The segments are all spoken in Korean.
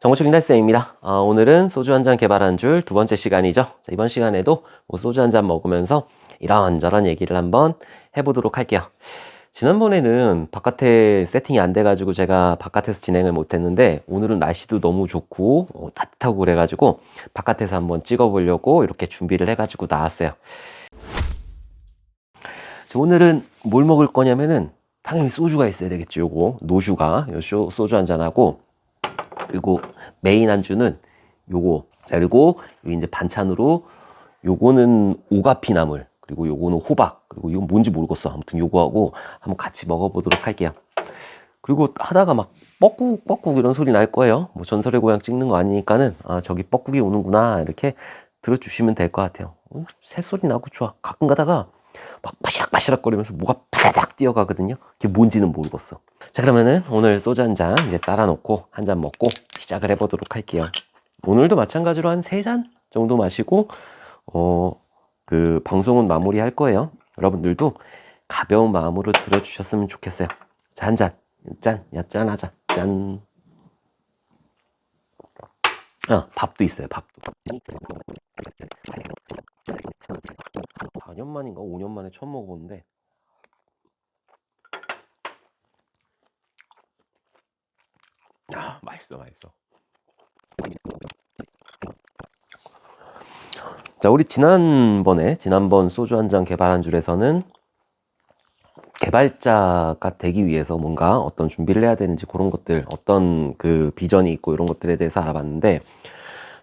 정보책 인달쌤입니다. 어, 오늘은 소주 한 잔 개발한 줄 두 번째 시간이죠. 자, 이번 시간에도 뭐 소주 한 잔 먹으면서 이런저런 얘기를 한번 해보도록 할게요. 지난번에는 바깥에 세팅이 안 돼가지고 제가 바깥에서 진행을 못했는데 오늘은 날씨도 너무 좋고 어, 따뜻하고 그래가지고 바깥에서 한번 찍어보려고 이렇게 준비를 해가지고 나왔어요. 자, 오늘은 뭘 먹을 거냐면은 당연히 소주가 있어야 되겠죠. 요거 노슈가 요 쇼- 소주 한 잔하고 그리고 메인 안주는 요거. 자, 그리고 요 이제 반찬으로 요거는 오가피 나물, 그리고 요거는 호박, 그리고 이건 뭔지 모르겠어. 아무튼 요거하고 한번 같이 먹어보도록 할게요. 그리고 하다가 막 뻐꾹 뻐꾹 이런 소리 날 거예요. 뭐 전설의 고향 찍는 거 아니니까는 아 저기 뻐꾹이 오는구나 이렇게 들어주시면 될 것 같아요. 어, 새소리 나고 좋아. 가끔 가다가 막 바시락바시락 거리면서 뭐가 바다닥 뛰어가거든요. 그게 뭔지는 모르겠어. 자 그러면은 오늘 소주 한 잔 이제 따라 놓고 한 잔 먹고 시작을 해보도록 할게요. 오늘도 마찬가지로 한 세 잔 정도 마시고 어 그 방송은 마무리할 거예요. 여러분들도 가벼운 마음으로 들어주셨으면 좋겠어요. 자 한 잔, 짠, 야 짠하자, 짠. 아 밥도 있어요. 밥도. 4년 만인가? 5년 만에 처음 먹어보는데. 아 맛있어 맛있어. 자 우리 지난번에 지난번 소주 한 잔 개발한 줄에서는 개발자가 되기 위해서 뭔가 어떤 준비를 해야 되는지 그런 것들 어떤 그 비전이 있고 이런 것들에 대해서 알아봤는데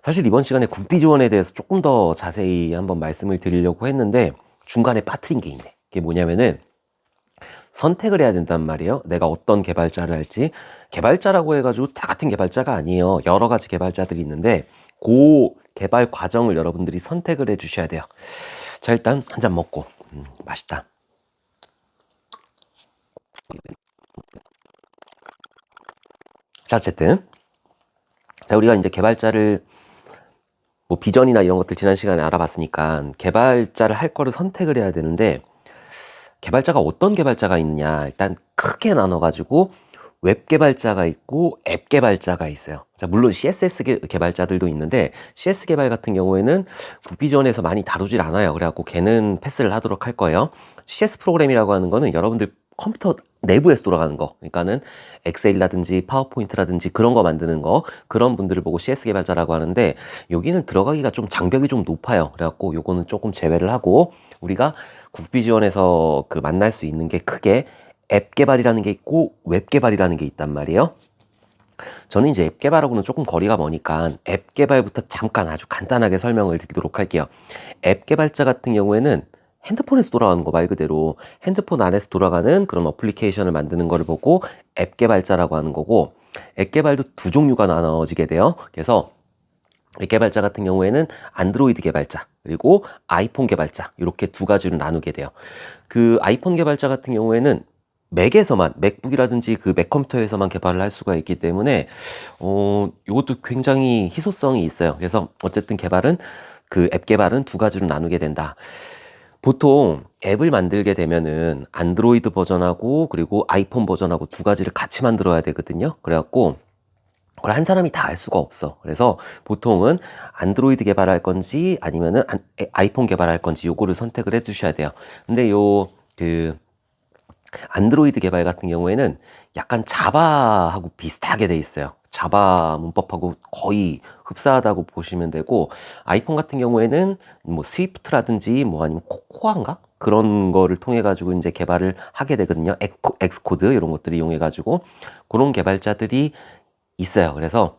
사실 이번 시간에 국비 지원에 대해서 조금 더 자세히 한번 말씀을 드리려고 했는데 중간에 빠뜨린 게 있네. 그게 뭐냐면은 선택을 해야 된단 말이에요. 내가 어떤 개발자를 할지. 개발자라고 해가지고 다 같은 개발자가 아니에요. 여러 가지 개발자들이 있는데 그 개발 과정을 여러분들이 선택을 해 주셔야 돼요. 자, 일단 한 잔 먹고. 음, 맛있다. 자, 어쨌든. 자, 우리가 이제 개발자를 뭐 비전이나 이런 것들 지난 시간에 알아봤으니까 개발자를 할 거를 선택을 해야 되는데 개발자가 어떤 개발자가 있느냐 일단 크게 나눠가지고 웹 개발자가 있고 앱 개발자가 있어요. 자 물론 CSS 개- 개발자들도 있는데 CS 개발 같은 경우에는 국비전에서 많이 다루질 않아요. 그래갖고 걔는 패스를 하도록 할 거예요. CS 프로그램이라고 하는 거는 여러분들 컴퓨터 내부에서 돌아가는 거. 그러니까는 엑셀이라든지 파워포인트라든지 그런 거 만드는 거 그런 분들을 보고 CS 개발자라고 하는데 여기는 들어가기가 좀 장벽이 좀 높아요. 그래갖고 요거는 조금 제외를 하고 우리가 국비 지원에서 그 만날 수 있는 게 크게 앱 개발이라는 게 있고 웹 개발이라는 게 있단 말이에요. 저는 이제 앱 개발하고는 조금 거리가 머니까 앱 개발부터 잠깐 아주 간단하게 설명을 드리도록 할게요. 앱 개발자 같은 경우에는 핸드폰에서 돌아가는 거 말 그대로 핸드폰 안에서 돌아가는 그런 어플리케이션을 만드는 거를 보고 앱 개발자라고 하는 거고 앱 개발도 두 종류가 나눠지게 돼요. 그래서 앱 개발자 같은 경우에는 안드로이드 개발자 그리고 아이폰 개발자 이렇게 두 가지로 나누게 돼요. 그 아이폰 개발자 같은 경우에는 맥에서만 맥북이라든지 그 맥 컴퓨터에서만 개발을 할 수가 있기 때문에 어 이것도 굉장히 희소성이 있어요. 그래서 어쨌든 개발은 그 앱 개발은 두 가지로 나누게 된다. 보통 앱을 만들게 되면은 안드로이드 버전하고 그리고 아이폰 버전하고 두 가지를 같이 만들어야 되거든요. 그래갖고 그걸 한 사람이 다할 수가 없어. 그래서 보통은 안드로이드 개발할 건지 아니면은 아이폰 개발할 건지 요거를 선택을 해 주셔야 돼요. 근데 요 그 안드로이드 개발 같은 경우에는 약간 자바하고 비슷하게 돼 있어요. 자바 문법하고 거의 흡사하다고 보시면 되고 아이폰 같은 경우에는 뭐 스위프트라든지 뭐 아니면 코코아인가 그런 거를 통해 가지고 이제 개발을 하게 되거든요. 엑스코- 엑스코드 이런 것들을 이용해 가지고 그런 개발자들이 있어요. 그래서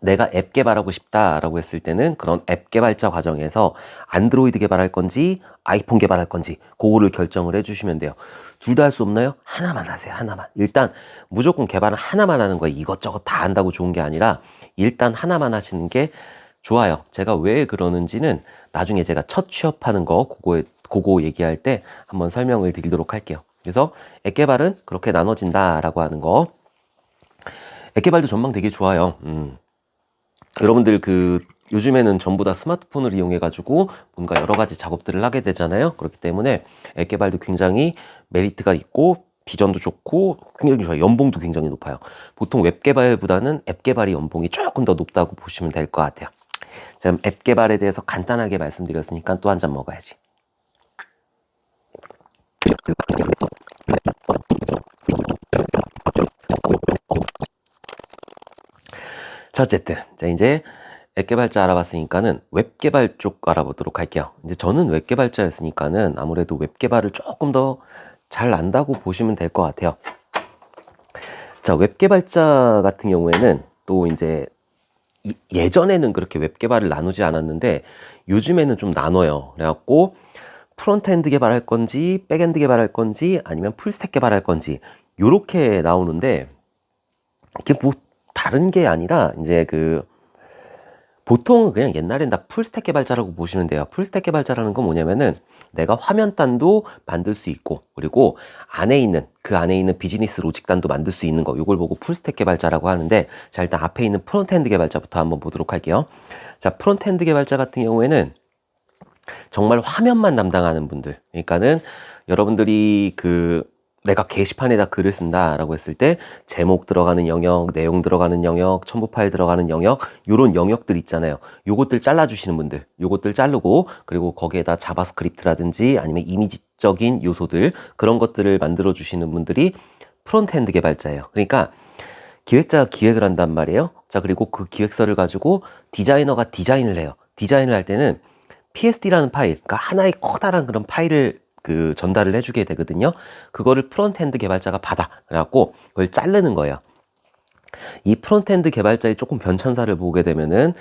내가 앱 개발하고 싶다라고 했을 때는 그런 앱 개발자 과정에서 안드로이드 개발할 건지 아이폰 개발할 건지 그거를 결정을 해주시면 돼요. 둘 다 할 수 없나요? 하나만 하세요. 하나만. 일단 무조건 개발은 하나만 하는 거예요. 이것저것 다 한다고 좋은 게 아니라 일단 하나만 하시는 게 좋아요. 제가 왜 그러는지는 나중에 제가 첫 취업하는 거 그거에 그거 얘기할 때 한번 설명을 드리도록 할게요. 그래서 앱 개발은 그렇게 나눠진다라고 하는 거. 앱 개발도 전망 되게 좋아요. 음. 여러분들 그 요즘에는 전부 다 스마트폰을 이용해 가지고 뭔가 여러 가지 작업들을 하게 되잖아요. 그렇기 때문에 앱 개발도 굉장히 메리트가 있고 비전도 좋고 굉장히 좋아요. 연봉도 굉장히 높아요. 보통 웹 개발보다는 앱 개발이 연봉이 조금 더 높다고 보시면 될 것 같아요. 자, 앱 개발에 대해서 간단하게 말씀드렸으니까 또 한 잔 먹어야지. 자, 어쨌든. 자, 이제 앱 개발자 알아봤으니까는 웹 개발 쪽 알아보도록 할게요. 이제 저는 웹 개발자였으니까는 아무래도 웹 개발을 조금 더 잘 안다고 보시면 될 것 같아요. 자, 웹 개발자 같은 경우에는 또 이제 이- 예전에는 그렇게 웹 개발을 나누지 않았는데 요즘에는 좀 나눠요. 그래갖고 프론트엔드 개발할 건지 백엔드 개발할 건지 아니면 풀스택 개발할 건지 요렇게 나오는데 이게 뭐 다른 게 아니라 이제 그 보통은 그냥 옛날엔 다 풀스택 개발자라고 보시면 돼요. 풀스택 개발자라는 건 뭐냐면은 내가 화면단도 만들 수 있고 그리고 안에 있는 그 안에 있는 비즈니스 로직단도 만들 수 있는 거 요걸 보고 풀스택 개발자라고 하는데 자 일단 앞에 있는 프론트엔드 개발자부터 한번 보도록 할게요. 자 프론트엔드 개발자 같은 경우에는 정말 화면만 담당하는 분들. 그러니까는 여러분들이 그 내가 게시판에다 글을 쓴다라고 했을 때 제목 들어가는 영역, 내용 들어가는 영역, 첨부 파일 들어가는 영역, 요런 영역들 있잖아요. 요것들 잘라 주시는 분들, 요것들 자르고 그리고 거기에다 자바스크립트라든지 아니면 이미지적인 요소들 그런 것들을 만들어 주시는 분들이 프론트엔드 개발자예요. 그러니까 기획자가 기획을 한단 말이에요. 자, 그리고 그 기획서를 가지고 디자이너가 디자인을 해요. 디자인을 할 때는 PSD라는 파일, 그러니까 하나의 커다란 그런 파일을 그 전달을 해주게 되거든요. 그거를 프론트엔드 개발자가 받아. 그래갖고 그걸 자르는 거예요. 이 프론트엔드 개발자의 조금 변천사를 보게 되면은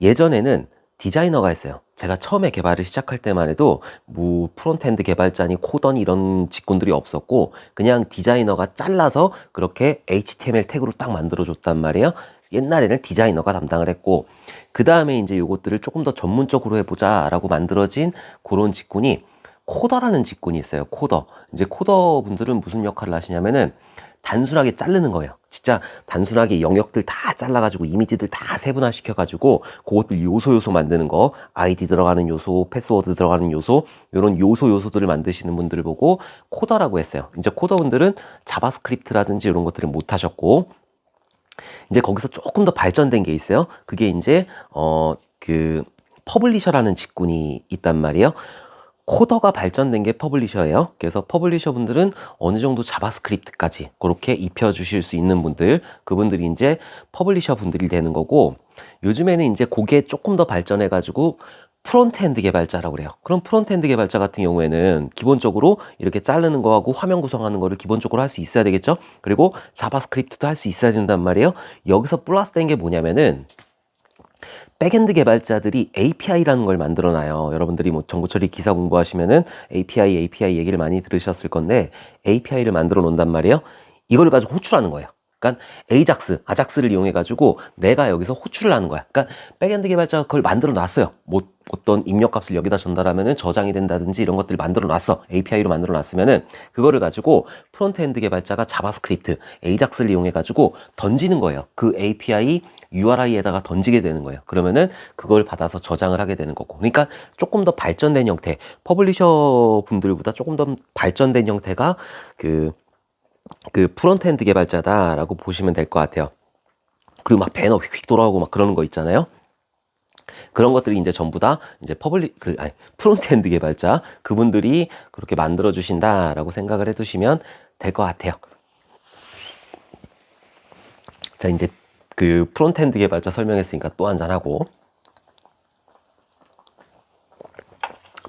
예전에는 디자이너가 했어요. 제가 처음에 개발을 시작할 때만 해도 뭐 프론트엔드 개발자니 코더니 이런 직군들이 없었고 그냥 디자이너가 잘라서 그렇게 HTML 태그로 딱 만들어 줬단 말이에요. 옛날에는 디자이너가 담당을 했고 그 다음에 이제 요것들을 조금 더 전문적으로 해보자라고 만들어진 그런 직군이 코더라는 직군이 있어요. 코더. 이제 코더 분들은 무슨 역할을 하시냐면은 단순하게 자르는 거예요. 진짜 단순하게 영역들 다 잘라가지고 이미지들 다 세분화 시켜가지고 그것들 요소 요소 만드는 거, 아이디 들어가는 요소, 패스워드 들어가는 요소, 이런 요소 요소들을 만드시는 분들을 보고 코더라고 했어요. 이제 코더분들은 자바스크립트라든지 이런 것들을 못 하셨고 이제 거기서 조금 더 발전된 게 있어요. 그게 이제 어 그 퍼블리셔라는 직군이 있단 말이에요. 코더가 발전된 게 퍼블리셔예요. 그래서 퍼블리셔 분들은 어느 정도 자바스크립트까지 그렇게 입혀 주실 수 있는 분들, 그분들이 이제 퍼블리셔 분들이 되는 거고 요즘에는 이제 그게 조금 더 발전해 가지고 프론트엔드 개발자라고 그래요. 그럼 프론트엔드 개발자 같은 경우에는 기본적으로 이렇게 자르는 거하고 화면 구성하는 거를 기본적으로 할 수 있어야 되겠죠? 그리고 자바스크립트도 할 수 있어야 된단 말이에요. 여기서 플러스 된 게 뭐냐면은 백엔드 개발자들이 API라는 걸 만들어 놔요. 여러분들이 뭐 정보 처리 기사 공부하시면은 API, API 얘기를 많이 들으셨을 건데 API를 만들어 놓는단 말이에요. 이걸 가지고 호출하는 거예요. 그러니까 에이작스, 아작스를 이용해 가지고 내가 여기서 호출을 하는 거야. 그러니까 백엔드 개발자가 그걸 만들어 놨어요. 뭐 어떤 입력값을 여기다 전달하면은 저장이 된다든지 이런 것들을 만들어 놨어. API로 만들어 놨으면은 그거를 가지고 프론트엔드 개발자가 자바스크립트, 에이작스를 이용해 가지고 던지는 거예요. 그 API URI에다가 던지게 되는 거예요. 그러면은 그걸 받아서 저장을 하게 되는 거고. 그러니까 조금 더 발전된 형태, 퍼블리셔 분들보다 조금 더 발전된 형태가 그, 그 프론트엔드 개발자다라고 보시면 될 것 같아요. 그리고 막 배너 휙휙 돌아오고 막 그러는 거 있잖아요. 그런 것들이 이제 전부 다 이제 퍼블리 그 아니 프론트엔드 개발자 그분들이 그렇게 만들어 주신다라고 생각을 해 두시면 될 것 같아요. 자, 이제 그 프론트엔드 개발자 설명했으니까 또 한잔 하고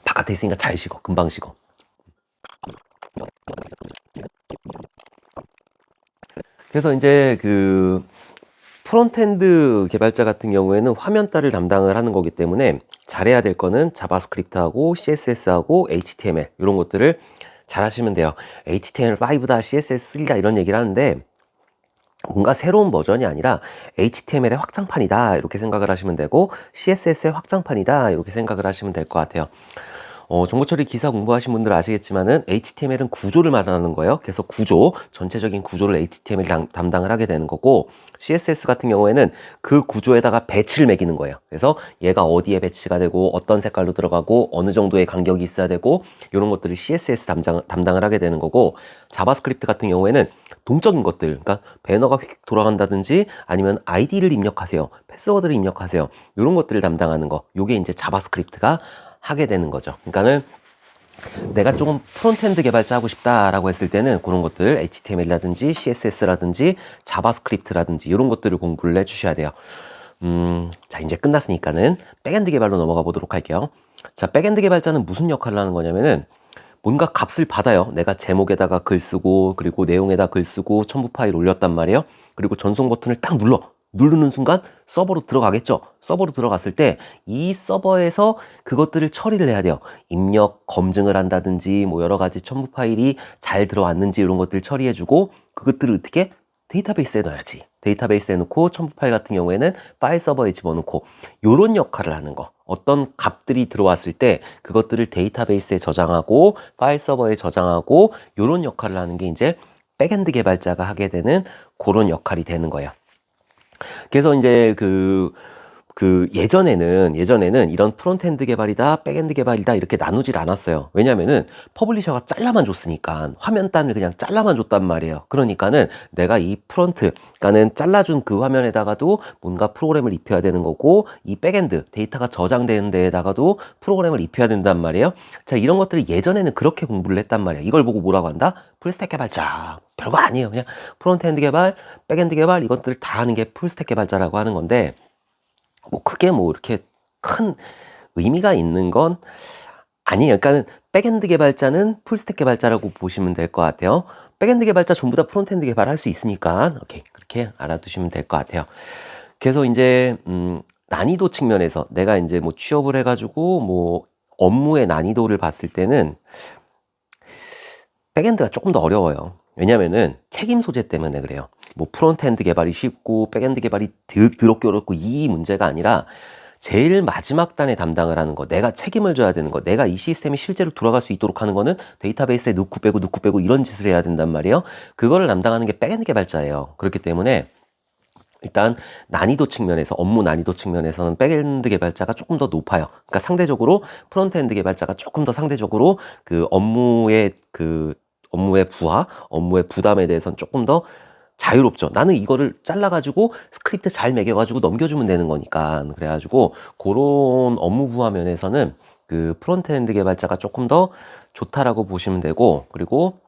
바깥에 있으니까 잘 식어. 금방 식어. 그래서 이제 그 프론트엔드 개발자 같은 경우에는 화면 따를 담당을 하는 거기 때문에 잘해야 될 거는 자바스크립트하고 CSS하고 HTML 이런 것들을 잘 하시면 돼요. HTML5다, CSS3다 이런 얘기를 하는데 뭔가 새로운 버전이 아니라 HTML의 확장판이다 이렇게 생각을 하시면 되고 CSS의 확장판이다 이렇게 생각을 하시면 될 것 같아요. 어, 정보 처리 기사 공부하신 분들 아시겠지만은 HTML은 구조를 말하는 거예요. 그래서 구조, 전체적인 구조를 HTML 이 담당을 하게 되는 거고 CSS 같은 경우에는 그 구조에다가 배치를 매기는 거예요. 그래서 얘가 어디에 배치가 되고 어떤 색깔로 들어가고 어느 정도의 간격이 있어야 되고 이런 것들을 CSS 담당, 담당을 하게 되는 거고 자바스크립트 같은 경우에는 동적인 것들, 그러니까 배너가 휙 돌아간다든지 아니면 아이디를 입력하세요, 패스워드를 입력하세요, 이런 것들을 담당하는 거, 요게 이제 자바스크립트가 하게 되는 거죠. 그러니까는 내가 조금 프론트엔드 개발자 하고 싶다라고 했을 때는 그런 것들 HTML이라든지 CSS라든지 자바스크립트라든지 이런 것들을 공부를 해주셔야 돼요. 음, 자 이제 끝났으니까는 백엔드 개발로 넘어가 보도록 할게요. 자 백엔드 개발자는 무슨 역할을 하는 거냐면은 뭔가 값을 받아요. 내가 제목에다가 글 쓰고 그리고 내용에다 글 쓰고 첨부 파일 올렸단 말이에요. 그리고 전송 버튼을 딱 눌러. 누르는 순간 서버로 들어가겠죠. 서버로 들어갔을 때 이 서버에서 그것들을 처리를 해야 돼요. 입력 검증을 한다든지 뭐 여러 가지 첨부 파일이 잘 들어왔는지 이런 것들 처리해주고 그것들을 어떻게 데이터베이스에 넣어야지. 데이터베이스에 넣고 첨부 파일 같은 경우에는 파일 서버에 집어넣고 요런 역할을 하는 거. 어떤 값들이 들어왔을 때 그것들을 데이터베이스에 저장하고 파일 서버에 저장하고 요런 역할을 하는 게 이제 백엔드 개발자가 하게 되는 그런 역할이 되는 거예요. 그래서 이제 그, 그 예전에는 예전에는 이런 프론트엔드 개발이다 백엔드 개발이다 이렇게 나누질 않았어요. 왜냐면은 퍼블리셔가 잘라만 줬으니까 화면단을 그냥 잘라만 줬단 말이에요. 그러니까는 내가 이 프론트 그러니까는 잘라준 그 화면에다가도 뭔가 프로그램을 입혀야 되는 거고 이 백엔드 데이터가 저장되는 데에다가도 프로그램을 입혀야 된단 말이에요. 자 이런 것들을 예전에는 그렇게 공부를 했단 말이에요. 이걸 보고 뭐라고 한다? 풀스택 개발자. 별거 아니에요. 그냥 프론트엔드 개발 백엔드 개발 이것들을 다 하는 게 풀스택 개발자라고 하는 건데 뭐 크게 뭐 이렇게 큰 의미가 있는 건 아니에요. 그러니까는 백엔드 개발자는 풀스택 개발자라고 보시면 될 것 같아요. 백엔드 개발자 전부 다 프론트엔드 개발할 수 있으니까 오케이 그렇게 알아두시면 될 것 같아요. 그래서 이제 음, 난이도 측면에서 내가 이제 뭐 취업을 해가지고 뭐 업무의 난이도를 봤을 때는 백엔드가 조금 더 어려워요. 왜냐면은 책임 소재 때문에 그래요. 뭐 프론트엔드 개발이 쉽고 백엔드 개발이 더럽게 어렵고 이 문제가 아니라 제일 마지막 단에 담당을 하는 거, 내가 책임을 져야 되는 거, 내가 이 시스템이 실제로 돌아갈 수 있도록 하는 거는 데이터베이스에 넣고 빼고 넣고 빼고 이런 짓을 해야 된단 말이에요. 그거를 담당하는 게 백엔드 개발자예요. 그렇기 때문에 일단 난이도 측면에서 업무 난이도 측면에서는 백엔드 개발자가 조금 더 높아요. 그러니까 상대적으로 프론트엔드 개발자가 조금 더 상대적으로 그 업무의 그 업무의 부하, 업무의 부담에 대해서는 조금 더 자유롭죠. 나는 이거를 잘라가지고 스크립트 잘 매겨가지고 넘겨주면 되는 거니까. 그래가지고 그런 업무 부하 면에서는 그 프론트엔드 개발자가 조금 더 좋다라고 보시면 되고 그리고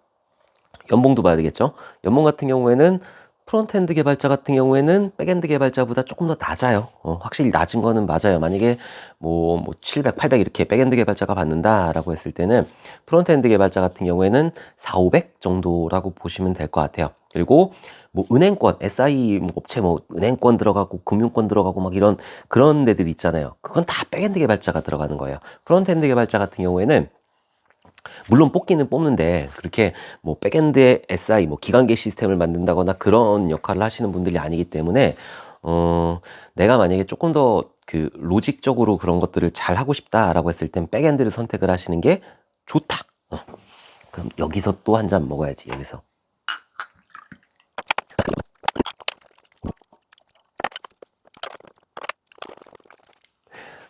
연봉도 봐야 되겠죠. 연봉 같은 경우에는 프론트엔드 개발자 같은 경우에는 백엔드 개발자보다 조금 더 낮아요. 어, 확실히 낮은 거는 맞아요. 만약에 뭐, 뭐 700, 800 이렇게 백엔드 개발자가 받는다라고 했을 때는 프론트엔드 개발자 같은 경우에는 4, 500 정도라고 보시면 될 것 같아요. 그리고 뭐 은행권, SI 뭐 업체 뭐 은행권 들어가고 금융권 들어가고 막 이런 그런 데들 있잖아요. 그건 다 백엔드 개발자가 들어가는 거예요. 프론트엔드 개발자 같은 경우에는 물론 뽑기는 뽑는데 그렇게 뭐 백엔드의 SI 뭐 기관계 시스템을 만든다거나 그런 역할을 하시는 분들이 아니기 때문에 어 내가 만약에 조금 더 그 로직적으로 그런 것들을 잘 하고 싶다라고 했을 땐 백엔드를 선택을 하시는 게 좋다. 어. 그럼 여기서 또 한 잔 먹어야지 여기서.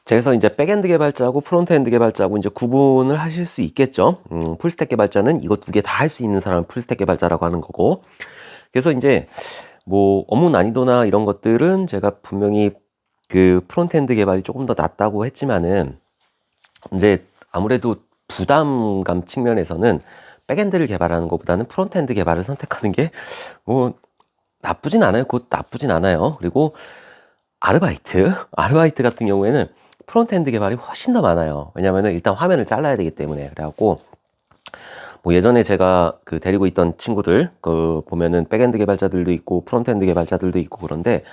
그래서 이제 백엔드 개발자하고 프론트엔드 개발자하고 이제 구분을 하실 수 있겠죠. 음, 풀스택 개발자는 이것 두개 다 할 수 있는 사람을 풀스택 개발자라고 하는 거고. 그래서 이제 뭐 업무 난이도나 이런 것들은 제가 분명히 그 프론트엔드 개발이 조금 더 낫다고 했지만은 이제 아무래도 부담감 측면에서는 백엔드를 개발하는 것보다는 프론트엔드 개발을 선택하는 게 뭐 나쁘진 않아요. 곧 나쁘진 않아요. 그리고 아르바이트, 아르바이트 같은 경우에는 프론트엔드 개발이 훨씬 더 많아요. 왜냐면은 일단 화면을 잘라야 되기 때문에. 그래갖고 뭐 예전에 제가 그 데리고 있던 친구들 그 보면은 백엔드 개발자들도 있고 프론트엔드 개발자들도 있고 그런데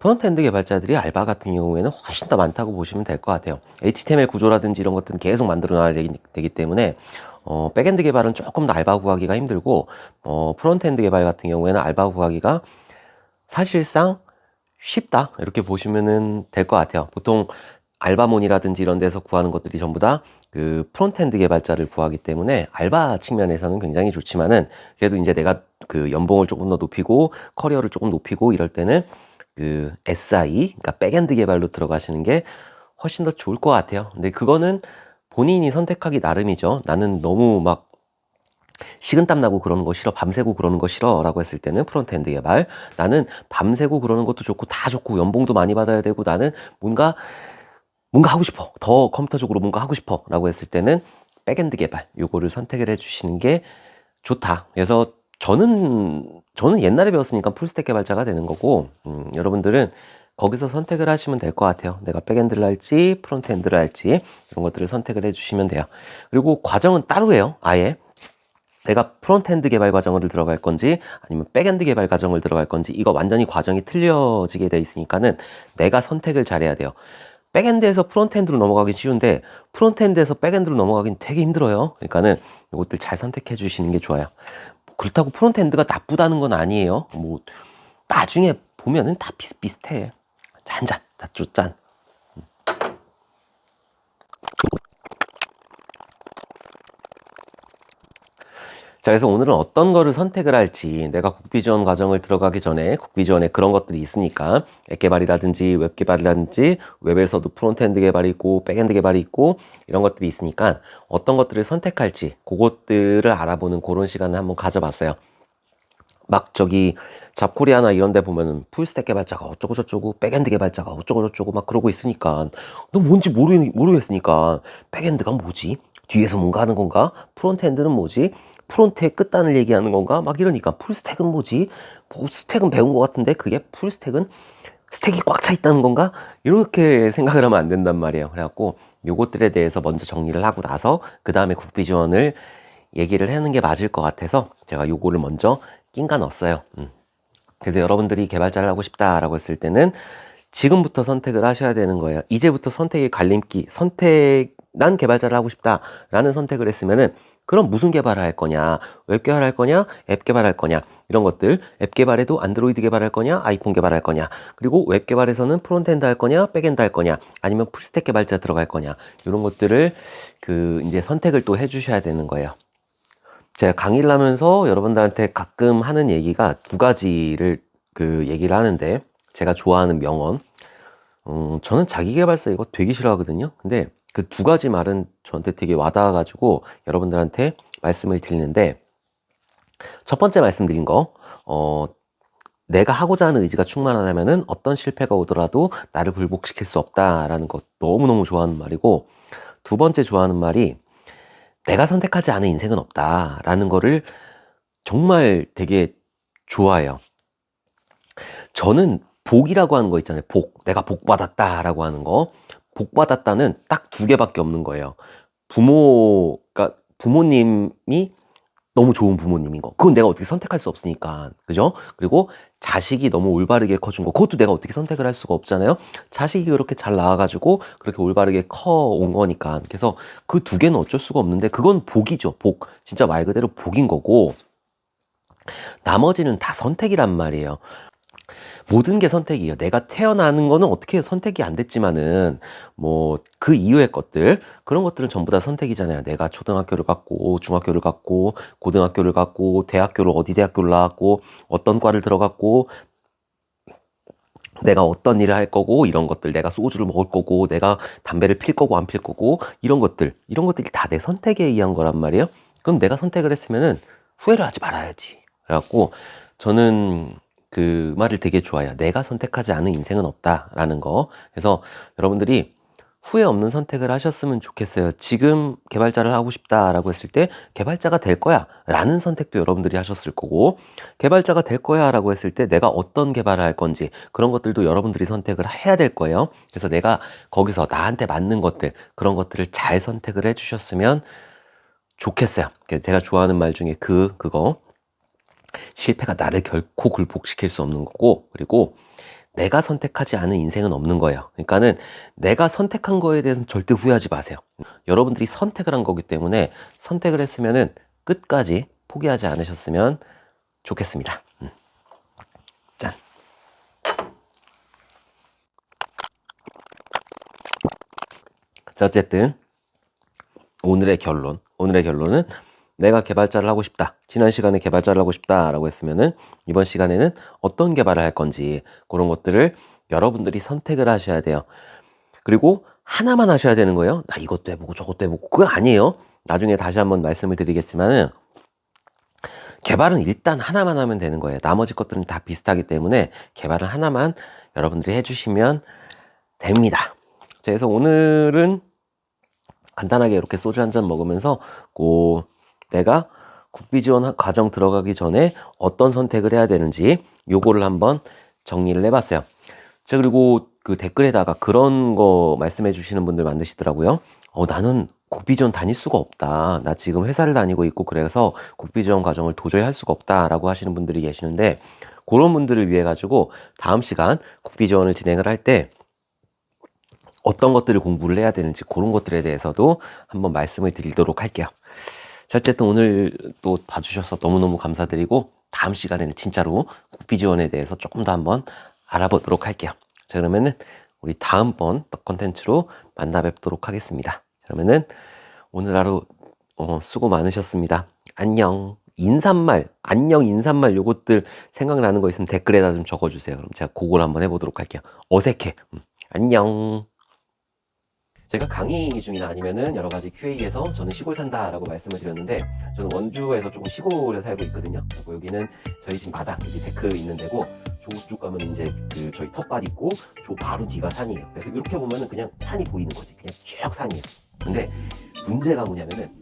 프론트엔드 개발자들이 알바 같은 경우에는 훨씬 더 많다고 보시면 될 것 같아요. HTML 구조라든지 이런 것들은 계속 만들어 놔야 되기, 되기 때문에 어, 백엔드 개발은 조금 더 알바 구하기가 힘들고 어, 프론트엔드 개발 같은 경우에는 알바 구하기가 사실상 쉽다 이렇게 보시면은 될 것 같아요. 보통 알바몬이라든지 이런 데서 구하는 것들이 전부 다 그 프론트엔드 개발자를 구하기 때문에 알바 측면에서는 굉장히 좋지만은 그래도 이제 내가 그 연봉을 조금 더 높이고 커리어를 조금 높이고 이럴 때는 그 SI, 그러니까 백엔드 개발로 들어가시는 게 훨씬 더 좋을 것 같아요. 근데 그거는 본인이 선택하기 나름이죠. 나는 너무 막 식은땀 나고 그러는 거 싫어, 밤새고 그러는 거 싫어 라고 했을 때는 프론트엔드 개발. 나는 밤새고 그러는 것도 좋고 다 좋고 연봉도 많이 받아야 되고 나는 뭔가 뭔가 하고 싶어. 더 컴퓨터적으로 뭔가 하고 싶어. 라고 했을 때는 백엔드 개발. 요거를 선택을 해 주시는 게 좋다. 그래서 저는, 저는 옛날에 배웠으니까 풀스택 개발자가 되는 거고, 음, 여러분들은 거기서 선택을 하시면 될 것 같아요. 내가 백엔드를 할지, 프론트엔드를 할지, 이런 것들을 선택을 해 주시면 돼요. 그리고 과정은 따로예요. 아예. 내가 프론트엔드 개발 과정을 들어갈 건지 아니면 백엔드 개발 과정을 들어갈 건지 이거 완전히 과정이 틀려지게 돼 있으니까는 내가 선택을 잘해야 돼요. 백엔드에서 프론트엔드로 넘어가기 쉬운데 프론트엔드에서 백엔드로 넘어가긴 되게 힘들어요. 그러니까는 이것들 잘 선택해 주시는 게 좋아요. 그렇다고 프론트엔드가 나쁘다는 건 아니에요. 뭐 나중에 보면은 다 비슷비슷해. 잔잔, 다 쫓잔. 자, 그래서 오늘은 어떤 거를 선택을 할지 내가 국비 지원 과정을 들어가기 전에 국비 지원에 그런 것들이 있으니까 앱 개발이라든지 웹 개발이라든지 웹에서도 프론트엔드 개발이 있고 백엔드 개발이 있고 이런 것들이 있으니까 어떤 것들을 선택할지 그것들을 알아보는 그런 시간을 한번 가져봤어요. 막 저기 잡코리아나 이런 데 보면은 풀스택 개발자가 어쩌고 저쩌고 백엔드 개발자가 어쩌고 저쩌고 막 그러고 있으니까 너 뭔지 모르, 모르겠으니까 백엔드가 뭐지? 뒤에서 뭔가 하는 건가? 프론트엔드는 뭐지? 프론트의 끝단을 얘기하는 건가? 막 이러니까 풀스택은 뭐지? 뭐 스택은 배운 것 같은데 그게 풀스택은 스택이 꽉 차 있다는 건가? 이렇게 생각을 하면 안 된단 말이에요. 그래갖고 요것들에 대해서 먼저 정리를 하고 나서 그 다음에 국비 지원을 얘기를 하는 게 맞을 것 같아서 제가 요거를 먼저 낀가 넣었어요. 음. 그래서 여러분들이 개발자를 하고 싶다라고 했을 때는 지금부터 선택을 하셔야 되는 거예요. 이제부터 선택의 갈림기, 선택, 난 개발자를 하고 싶다라는 선택을 했으면은 그럼 무슨 개발을 할 거냐? 웹 개발할 거냐? 앱 개발할 거냐? 이런 것들 앱 개발에도 안드로이드 개발할 거냐? 아이폰 개발할 거냐? 그리고 웹 개발에서는 프론트엔드 할 거냐? 백엔드 할 거냐? 아니면 풀스택 개발자 들어갈 거냐? 이런 것들을 그 이제 선택을 또 해주셔야 되는 거예요. 제가 강의를 하면서 여러분들한테 가끔 하는 얘기가 두 가지를 그 얘기를 하는데 제가 좋아하는 명언. 음, 저는 자기개발서 이거 되게 싫어하거든요. 근데 그 두 가지 말은 저한테 되게 와닿아가지고 여러분들한테 말씀을 드리는데 첫 번째 말씀드린 거, 어, 내가 하고자 하는 의지가 충만하다면은 어떤 실패가 오더라도 나를 굴복시킬 수 없다라는 거 너무너무 좋아하는 말이고 두 번째 좋아하는 말이 내가 선택하지 않은 인생은 없다라는 거를 정말 되게 좋아해요. 저는 복이라고 하는 거 있잖아요. 복. 내가 복 받았다라고 하는 거. 복 받았다는 딱 두 개밖에 없는 거예요. 부모가 부모님이 너무 좋은 부모님인 거. 그건 내가 어떻게 선택할 수 없으니까. 그죠? 그리고 자식이 너무 올바르게 커준 거. 그것도 내가 어떻게 선택을 할 수가 없잖아요. 자식이 그렇게 잘 나와가지고 그렇게 올바르게 커 온 거니까. 그래서 그 두 개는 어쩔 수가 없는데 그건 복이죠. 복. 진짜 말 그대로 복인 거고. 나머지는 다 선택이란 말이에요. 모든 게 선택이에요. 내가 태어나는 거는 어떻게 선택이 안 됐지만은 뭐 그 이후의 것들 그런 것들은 전부 다 선택이잖아요. 내가 초등학교를 갔고 중학교를 갔고 고등학교를 갔고 대학교를 어디 대학교를 나왔고 어떤 과를 들어갔고 내가 어떤 일을 할 거고 이런 것들 내가 소주를 먹을 거고 내가 담배를 필 거고 안 필 거고 이런 것들 이런 것들이 다 내 선택에 의한 거란 말이에요. 그럼 내가 선택을 했으면은 후회를 하지 말아야지. 그래갖고 저는 그 말을 되게 좋아해요. 내가 선택하지 않은 인생은 없다라는 거. 그래서 여러분들이 후회 없는 선택을 하셨으면 좋겠어요. 지금 개발자를 하고 싶다라고 했을 때 개발자가 될 거야 라는 선택도 여러분들이 하셨을 거고 개발자가 될 거야 라고 했을 때 내가 어떤 개발을 할 건지 그런 것들도 여러분들이 선택을 해야 될 거예요. 그래서 내가 거기서 나한테 맞는 것들 그런 것들을 잘 선택을 해 주셨으면 좋겠어요. 제가 좋아하는 말 중에 그, 그거. 실패가 나를 결코 굴복시킬 수 없는 거고, 그리고 내가 선택하지 않은 인생은 없는 거예요. 그러니까는 내가 선택한 거에 대해서는 절대 후회하지 마세요. 여러분들이 선택을 한 거기 때문에 선택을 했으면은 끝까지 포기하지 않으셨으면 좋겠습니다. 음. 짠. 자, 어쨌든 오늘의 결론. 오늘의 결론은 내가 개발자를 하고 싶다. 지난 시간에 개발자를 하고 싶다라고 했으면은 이번 시간에는 어떤 개발을 할 건지 그런 것들을 여러분들이 선택을 하셔야 돼요. 그리고 하나만 하셔야 되는 거예요. 나 이것도 해보고 저것도 해보고 그거 아니에요. 나중에 다시 한번 말씀을 드리겠지만은 개발은 일단 하나만 하면 되는 거예요. 나머지 것들은 다 비슷하기 때문에 개발은 하나만 여러분들이 해주시면 됩니다. 자, 그래서 오늘은 간단하게 이렇게 소주 한 잔 먹으면서 고 내가 국비 지원 과정 들어가기 전에 어떤 선택을 해야 되는지 요거를 한번 정리를 해봤어요. 자 그리고 그 댓글에다가 그런 거 말씀해 주시는 분들 많으시더라고요. 어 나는 국비 지원 다닐 수가 없다. 나 지금 회사를 다니고 있고 그래서 국비 지원 과정을 도저히 할 수가 없다라고 하시는 분들이 계시는데 그런 분들을 위해 가지고 다음 시간 국비 지원을 진행을 할 때 어떤 것들을 공부를 해야 되는지 그런 것들에 대해서도 한번 말씀을 드리도록 할게요. 자, 어쨌든 오늘 또 봐주셔서 너무너무 감사드리고 다음 시간에는 진짜로 국비 지원에 대해서 조금 더 한번 알아보도록 할게요. 자, 그러면은 우리 다음번 또 컨텐츠로 만나 뵙도록 하겠습니다. 그러면은 오늘 하루 어, 수고 많으셨습니다. 안녕. 인사말, 안녕 인사말 요것들 생각나는 거 있으면 댓글에다 좀 적어주세요. 그럼 제가 그걸 한번 해보도록 할게요. 어색해. 음, 안녕. 제가 강의 중이나 아니면은 여러 가지 QA에서 저는 시골 산다라고 말씀을 드렸는데 저는 원주에서 조금 시골에 살고 있거든요. 그리고 여기는 저희 집 마당, 여기 데크 있는 데고 저쪽 가면 이제 그 저희 텃밭 있고 저 바로 뒤가 산이에요. 그래서 이렇게 보면은 그냥 산이 보이는 거지. 그냥 쭉 산이에요. 근데 문제가 뭐냐면은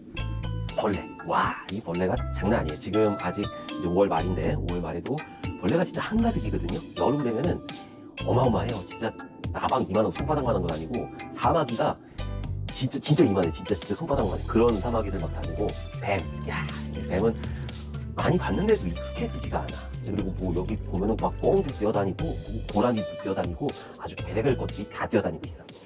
벌레. 와, 이 벌레가 장난 아니에요. 지금 아직 이제 5월 말인데 5월 말에도 벌레가 진짜 한가득이거든요. 여름 되면은 어마어마해요. 진짜 나방 이만한 손바닥만한 건 아니고 사마귀가 진짜 진짜 이만해. 진짜 진짜 손바닥만 해. 그런 사마귀들 막 다니고 뱀. 야, 이 뱀은 많이 봤는데도 익숙해지지가 않아. 그리고 뭐 여기 보면은 막 뻥죽 뛰어다니고 뭐 고라니도 뛰어다니고 아주 별의별 것들이 다 뛰어다니고 있어.